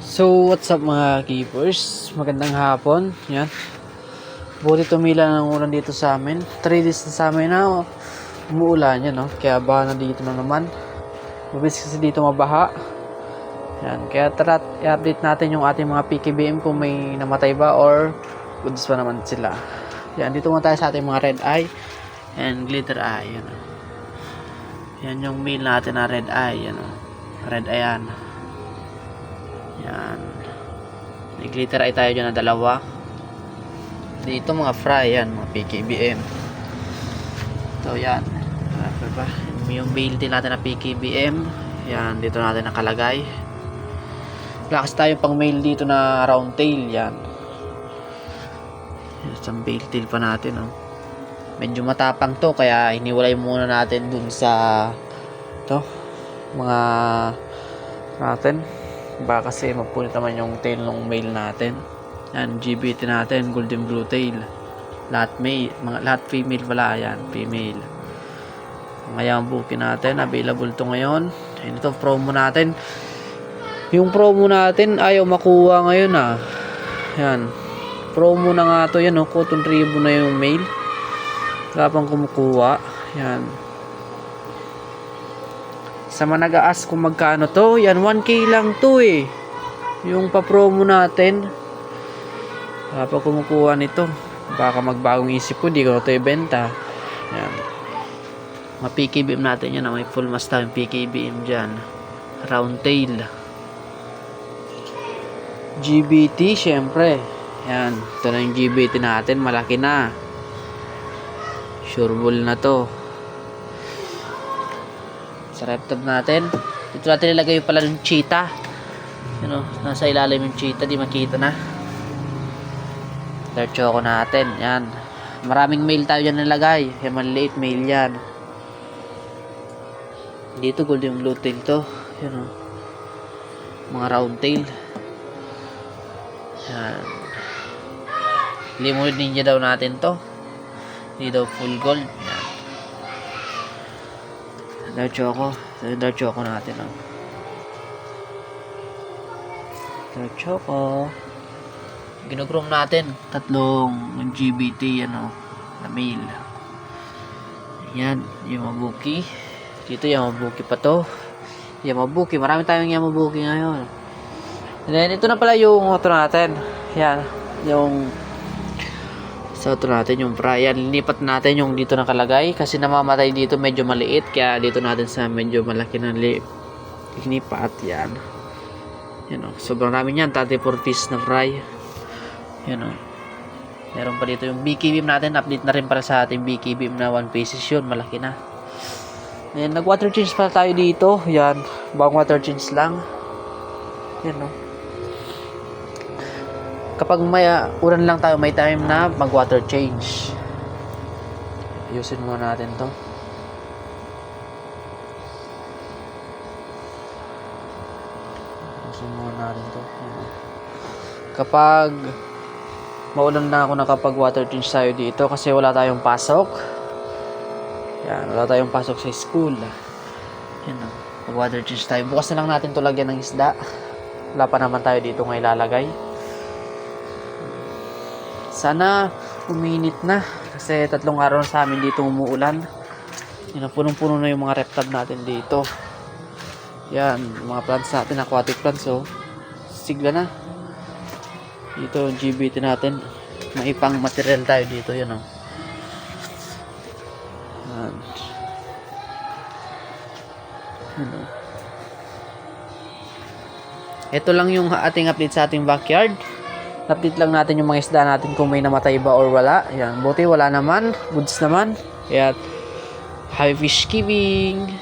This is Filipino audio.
So, what's up mga keepers? Magandang hapon. Yan. Buti tumila ng ulan dito sa amin. 3 days na sa amin na umuulan yan, no? Kaya baka na dito na naman. Mabilis kasi dito mabaha. Yan. Kaya tara, i-update natin yung ating mga PKBM kung may namatay ba or goods pa naman sila. Yan. Dito muna tayo sa ating mga red eye and glitter eye. Yan. oh. Yan yung mail natin na red eye. Yan. oh. Red eye yan. Yan. May glitter eye tayo dyan na dalawa. Dito mga fry yan, mga PKBM. Ito yan. Ano ba? Yung bail din natin na PKBM. Yan, dito natin nakalagay. Wala kasi tayong pang mail dito na round tail. Yan. Isang bail tail pa natin, oh. Medyo matapang to, kaya hiniwalay muna natin dun sa to mga natin. Baka kasi mapunit naman yung tail ng mail natin. Yan, GBT natin, golden blue tail. Lahat male, mga lahat female pala yan, female. Ngayon booking natin, available to ngayon. Ayun ito, promo natin. Yung promo natin ayaw makuha ngayon ah. Yan. Promo na nga to yan, oh, cotton ribbon na yung mail. Wala kumukuha. Yan. Sa mga nag-aas kung magkano to, yan 1k lang to eh. Yung pa-promo natin. Wala pa kumukuha nito. Baka magbagong isip ko, di ko ito ibenta. Yan. Mga PKBM natin yan. ah. May full mass tayong PKBM dyan. Round tail. GBT, syempre. Yan. Ito na yung GBT natin. Malaki na. Sure bull na to. Sa reptab natin. Dito natin ilagay yung pala ng cheetah. Ano, nasa ilalim yung cheetah, di makita na. Third choco natin, yan. Maraming mail tayo dyan nilagay. Yung maliit mail yan. Dito golden blue tail to. Yan o. Mga round tail. Yan. Limod ninja daw natin to. Hindi daw full gold. Yan. Dark choco. Dark choco natin oh. Dark choco. Ginugrom natin. Tatlong GBT ano na mail. Yan, Yamabuki. Dito Yamabuki pa to. Yamabuki, marami tayong Yamabuki ngayon. And then ito na pala yung auto natin. Yan, yung sa auto natin yung fry. Yan, linipat natin yung dito nakalagay kasi namamatay dito medyo maliit kaya dito natin sa medyo malaki na li linipat. Yan. Yan o, sobrang dami yan. 34 piece na fry. Yan o. Meron pa dito yung BK beam natin. Update na rin para sa ating BK beam na 1 pieces yun. Malaki na. Ayan, nag water change pala tayo dito. Yan. Bagong water change lang. Yan o. Kapag may uh, ulan lang tayo, may time na mag water change. Ayusin muna natin to. Ayusin muna natin to. Kapag maulan na ako nakapag water change tayo dito kasi wala tayong pasok. Yan, wala tayong pasok sa school. Yan o. Pag water change tayo. Bukas na lang natin to lagyan ng isda. Wala pa naman tayo dito ngayon ilalagay. Sana uminit na. Kasi tatlong araw na sa amin dito umuulan. Yan, punong-puno na yung mga reptab natin dito. Yan, mga plants natin, aquatic plants, oh. Sigla na. Dito, GBT natin. May pang material tayo dito, yan, oh. Yan. Yan, oh. Ito lang yung ating update sa ating backyard. Update lang natin yung mga isda natin kung may namatay ba or wala. Yan, buti wala naman. Goods naman. Kaya, happy fish keeping!